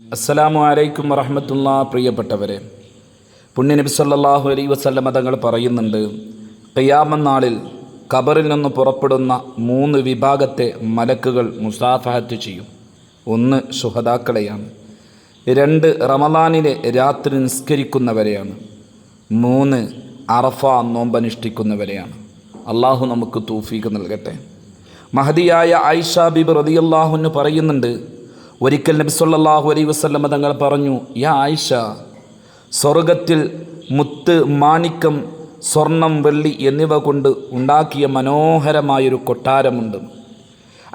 അസ്സലാമു അലൈക്കും വറഹമത്തുള്ള പ്രിയപ്പെട്ടവരെ. പുണ്യ നബി സല്ലല്ലാഹു അലൈഹി വസല്ലമ തങ്ങൾ പറയുന്നുണ്ട് ഖിയാമം നാളിൽ ഖബറിൽ നിന്ന് പുറപ്പെടുന്ന മൂന്ന് വിഭാഗത്തെ മലക്കുകൾ മുസാഫഹത്ത് ചെയ്യും. ഒന്ന് ശുഹദാക്കളെയാണ്. രണ്ട് റമദാനിലെ രാത്രി നിസ്കരിക്കുന്നവരെയാണ്. മൂന്ന് അറഫ നോമ്പനുഷ്ഠിക്കുന്നവരെയാണ്. അള്ളാഹു നമുക്ക് തൂഫീക്ക് നൽകട്ടെ. മഹദിയായ ആയിഷ ബിബ് റതിയല്ലാഹുന്ന് പറയുന്നുണ്ട് ഒരിക്കൽ നബി സല്ലാഹു അലൈ വസല്ലമ തങ്ങൾ പറഞ്ഞു യാ ആയിഷ സ്വർഗത്തിൽ മുത്ത് മാണിക്കം സ്വർണം വെള്ളി എന്നിവ കൊണ്ട് ഉണ്ടാക്കിയ മനോഹരമായൊരു കൊട്ടാരമുണ്ട്.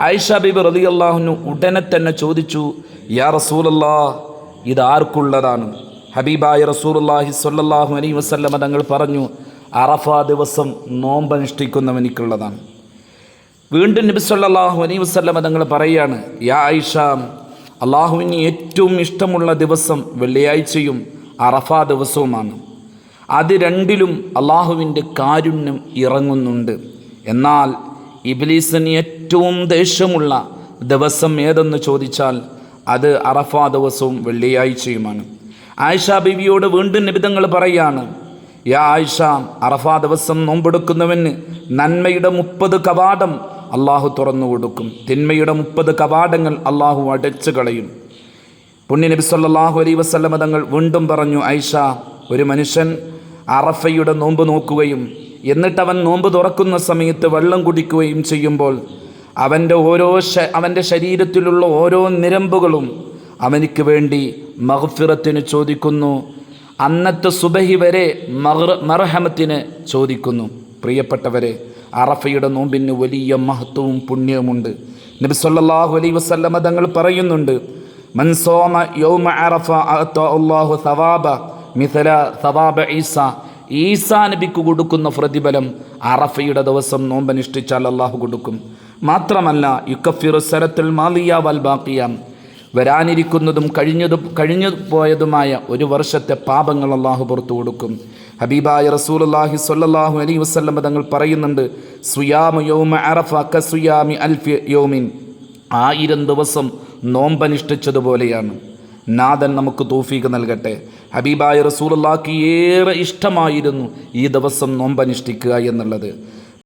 ആയിഷ ബിബ് റതി അള്ളാഹുനു ഉടനെ തന്നെ ചോദിച്ചു യാ റസൂലല്ലാ ഇത് ആർക്കുള്ളതാണ്? ഹബീബായ റസൂലുള്ളാഹി സ്വല്ലല്ലാഹു അലൈ വസല്ലമ തങ്ങൾ പറഞ്ഞു അറഫ ദിവസം നോമ്പനുഷ്ഠിക്കുന്നവനിക്കുള്ളതാണ് വീണ്ടും നബി സല്ലല്ലാഹു അലൈഹി വസല്ലമ തങ്ങൾ പറയുകയാണ് യാ ആയിഷ അള്ളാഹുവിന് ഏറ്റവും ഇഷ്ടമുള്ള ദിവസം വെള്ളിയാഴ്ചയും അറഫ ദിവസവുമാണ്. അത് രണ്ടിലും അള്ളാഹുവിന്റെ കാരുണ്യം ഇറങ്ങുന്നുണ്ട്. എന്നാൽ ഇബ്ലീസിന് ഏറ്റവും ദേഷ്യമുള്ള ദിവസം ഏതെന്ന് ചോദിച്ചാൽ അത് അറഫ ദിവസവും വെള്ളിയാഴ്ചയുമാണ്. ആയിഷ ബിവിയോട് വീണ്ടും നിബിധങ്ങൾ പറയാണ് യാ ആയിഷ അറഫ ദിവസം നോമ്പെടുക്കുന്നവന് നന്മയുടെ മുപ്പത് കവാടം അള്ളാഹു തുറന്നു കൊടുക്കും. തിന്മയുടെ മുപ്പത് കവാടങ്ങൾ അള്ളാഹു അടച്ചു കളയും. പുണ്യ നബി സല്ലാഹു അലൈ വസ്ലമ തങ്ങൾ വീണ്ടും പറഞ്ഞു ഐഷ ഒരു മനുഷ്യൻ അറഫയുടെ നോമ്പ് നോക്കുകയും എന്നിട്ട് അവൻ നോമ്പ് തുറക്കുന്ന സമയത്ത് വെള്ളം കുടിക്കുകയും ചെയ്യുമ്പോൾ അവന്റെ ഓരോ അവന്റെ ശരീരത്തിലുള്ള ഓരോ നിരമ്പുകളും അവനിക്ക് വേണ്ടി മഹഫിറത്തിന് ചോദിക്കുന്നു. അന്നത്തെ സുബഹി വരെ മർഹമത്തിന് ചോദിക്കുന്നു. പ്രിയപ്പെട്ടവരെ അറഫയുടെ നോമ്പിന് വലിയ മഹത്വവും പുണ്യവുമുണ്ട്. നബി സല്ലല്ലാഹു അലൈഹി വസല്ലമ തങ്ങൾ പറയുന്നുണ്ട് മൻ സോമ യൗമ അറഫ അള്ളാഹു സവാബ മിഥല സവാബ ഈസ. ഈസാ നബിക്ക് കൊടുക്കുന്ന പ്രതിഫലം അറഫയുടെ ദിവസം നോമ്പനുഷ്ഠിച്ചാൽ അള്ളാഹു കൊടുക്കും. മാത്രമല്ല യുക്കഫിറു സരത്തുൽ മാലിയ വൽ ബാക്കിയാം. വരാനിരിക്കുന്നതും കഴിഞ്ഞതും കഴിഞ്ഞു പോയതുമായ ഒരു വർഷത്തെ പാപങ്ങൾ അള്ളാഹു പുറത്തു കൊടുക്കും. ഹബീബായ റസൂൽ അള്ളാഹി സ്വല്ലല്ലാഹു അലൈഹി വസല്ലം തങ്ങൾ പറയുന്നുണ്ട് സുയാമു യൗമ അറഫ കസുയാമി അൽഫി യൗമിൻ. ആയിരം ദിവസം നോമ്പനുഷ്ഠിച്ചതുപോലെയാണ്. നാഥൻ നമുക്ക് തൗഫീഖ് നൽകട്ടെ. ഹബീബായ റസൂലുള്ളാഹിക്ക് ഏറെ ഇഷ്ടമായിരുന്നു ഈ ദിവസം നോമ്പനുഷ്ഠിക്കുക എന്നുള്ളത്.